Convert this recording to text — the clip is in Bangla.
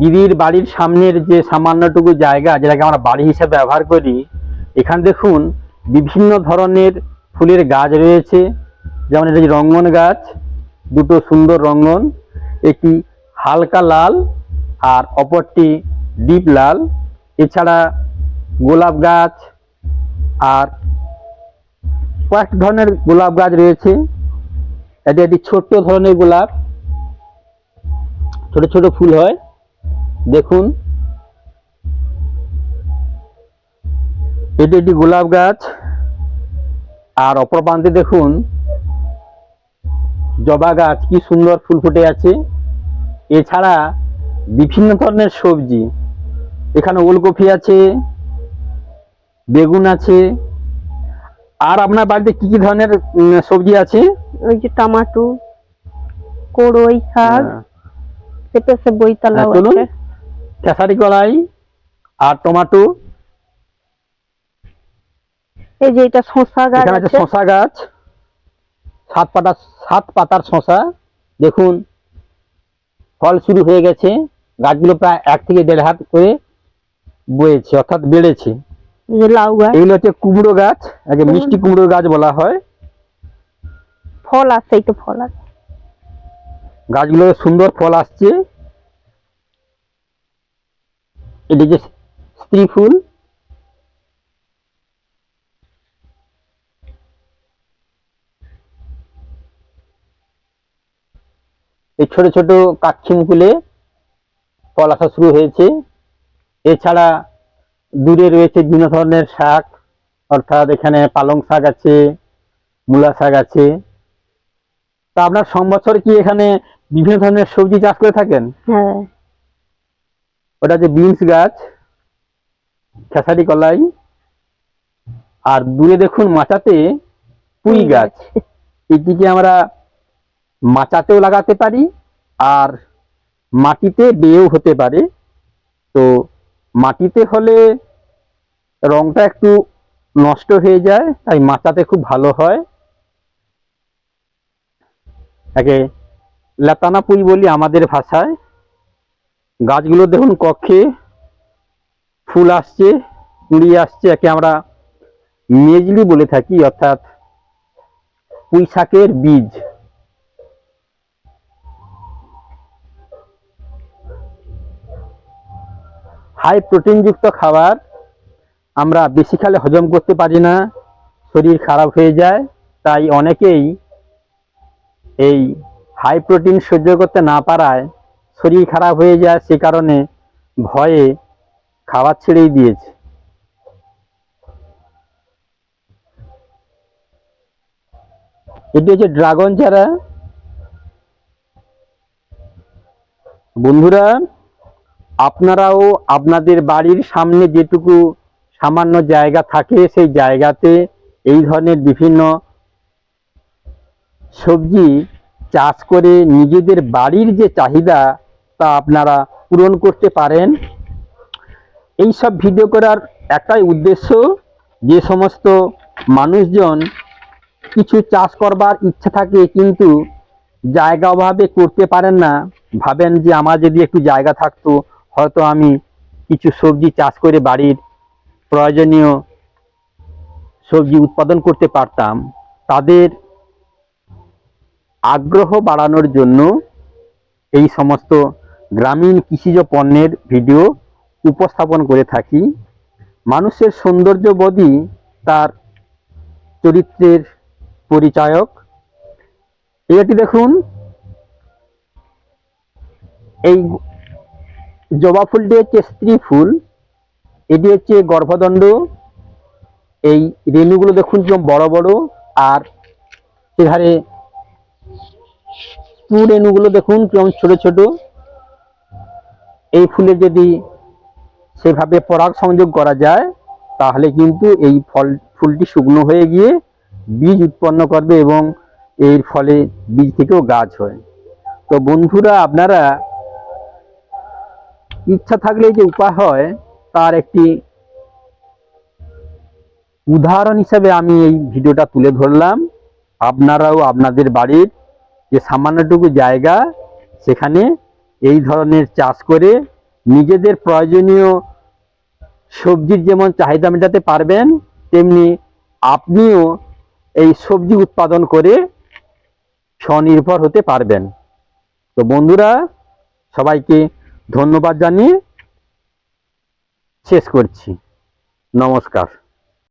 দিদির বাড়ির সামনের যে সামান্যটুকু জায়গা, যেটাকে আমরা বাড়ি হিসেবে ব্যবহার করি, এখানে দেখুন বিভিন্ন ধরনের ফুলের গাছ রয়েছে। যেমন এটা রঙ্গন গাছ, দুটো সুন্দর রঙ্গন, একটি হালকা লাল আর অপরটি ডিপ লাল। এছাড়া গোলাপ গাছ আর কয়েক ধরনের গোলাপ গাছ রয়েছে। এটি একটি ছোট্ট ধরনের গোলাপ, ছোট ছোট ফুল হয়। দেখুন। এটি একটি গোলাপ গাছ। আর অপর প্রান্তে দেখুন জবা গাছ কি সুন্দর ফুল ফুটে আছে। এছাড়া বিভিন্ন ধরনের সবজি। এখানে ওলকপি আছে বেগুন আছে। আর আপনার বাড়িতে কি কি ধরনের সবজি আছে? ওই যে টমাটো কড়ই শাক হ্যাঁ। পেঁপে সে বইতলাও হ্যাঁ। আছে। খেসারি কলাই আর টমাটো। এই যে এটা শসা গাছ এখানে আছে শশা গাছ। সাত পাতা সাত পাতার শশা দেখুন ফল শুরু হয়ে গেছে। গাছগুলো প্রায় এক থেকে দেড় হাত করে বয়েছে অর্থাৎ বেড়েছে। লাউ গাছ। এগুলো হচ্ছে কুমড়ো গাছ একে মিষ্টি কুমড়ো গাছ বলা হয়। ফল আসছে তো ফল আছে। গাছগুলো সুন্দর ফল আসছে। এটি যে স্ত্রী ফুল। এই ছোট ছোট কাচ্ছিম ফুলে ফল আসা শুরু হয়েছে। এছাড়া দূরে রয়েছে বিভিন্ন ধরনের শাক, অর্থাৎ এখানে পালং শাক আছে, মূলা শাক আছে। তা আপনার সম্বৎসর কি এখানে বিভিন্ন ধরনের সবজি চাষ করে থাকেন? হ্যাঁ। ওটা হচ্ছে বিনস গাছ খেসারি কলাই আর দূরে দেখুন মাচাতে পুঁই গাছ। এটিকে আমরা মাচাতেও লাগাতে পারি আর মাটিতে বেয়েও হতে পারে। তো মাটিতে হলে রংটা একটু নষ্ট হয়ে যায় তাই মাচাতে খুব ভালো হয়। একে লেতানা পুঁই বলি আমাদের ভাষায়। গাছগুলো দেখুন কক্ষে ফুল আসছে, কুড়ি আসছে, একে আমরা মেজলি বলে থাকি, অর্থাৎ পুঁই শাকের বীজ। হাই প্রোটিনযুক্ত খাবার, আমরা বেশি খালে হজম করতে পারি না, শরীর খারাপ হয়ে যায়, তাই অনেকেই এই হাই প্রোটিন সহ্য করতে না পারায় শরীর খারাপ হয়ে যায়, সে কারণে ভয়ে খাবার ছেড়েই দিয়েছে। এটি হচ্ছে ড্রাগন চারা। বন্ধুরা, আপনারাও আপনাদের বাড়ির সামনে যেটুকু সামান্য জায়গা থাকে, সেই জায়গাতে এই ধরনের বিভিন্ন সবজি চাষ করে নিজেদের বাড়ির যে চাহিদা তা আপনারা পূরণ করতে পারেন। এই সব ভিডিও করার একটাই উদ্দেশ্য যে সমস্ত মানুষজন কিছু চাষ করবার ইচ্ছা থাকে কিন্তু জায়গা অভাবে করতে পারেন না। ভাবেন যে আমার যদি একটু জায়গা থাকতো, হয়তো আমি কিছু সবজি চাষ করে বাড়ির প্রয়োজনীয় সবজি উৎপাদন করতে পারতাম। তাদের আগ্রহ বাড়ানোর জন্য এই সমস্ত গ্রামীণ কৃষিজ পণ্যের ভিডিও উপস্থাপন করে থাকি। মানুষের সৌন্দর্যবোধই তার চরিত্রের পরিচায়ক। এটি দেখুন। এই জবা ফুলটি হচ্ছে স্ত্রী ফুল। এটি হচ্ছে গর্ভদণ্ড। এই রেণুগুলো দেখুন কীরকম বড় বড়। আর স্পু রেণুগুলো দেখুন কীরকম ছোট ছোট। এই ফুলে যদি সেভাবে পরাগ সংযোগ করা যায়, তাহলে কিন্তু এই ফল, ফুলটি শুকনো হয়ে গিয়ে বীজ উৎপন্ন করবে এবং এর ফলে বীজ থেকেও গাছ হয়। তো বন্ধুরা, আপনারা ইচ্ছা থাকলে যে উপায় হয়, তার একটি উদাহরণ হিসেবে আমি এই ভিডিওটা তুলে ধরলাম। আপনারাও আপনাদের বাড়ির যে সামান্যটুকু জায়গা, সেখানে এই ধরনের চাষ করে নিজেদের প্রয়োজনীয় সবজির যেমন চাহিদা মেটাতে পারবেন, তেমনি আপনিও এই সবজি উৎপাদন করে স্বনির্ভর হতে পারবেন। তো বন্ধুরা, সবাইকে ধন্যবাদ জানিয়ে শেষ করছি। নমস্কার।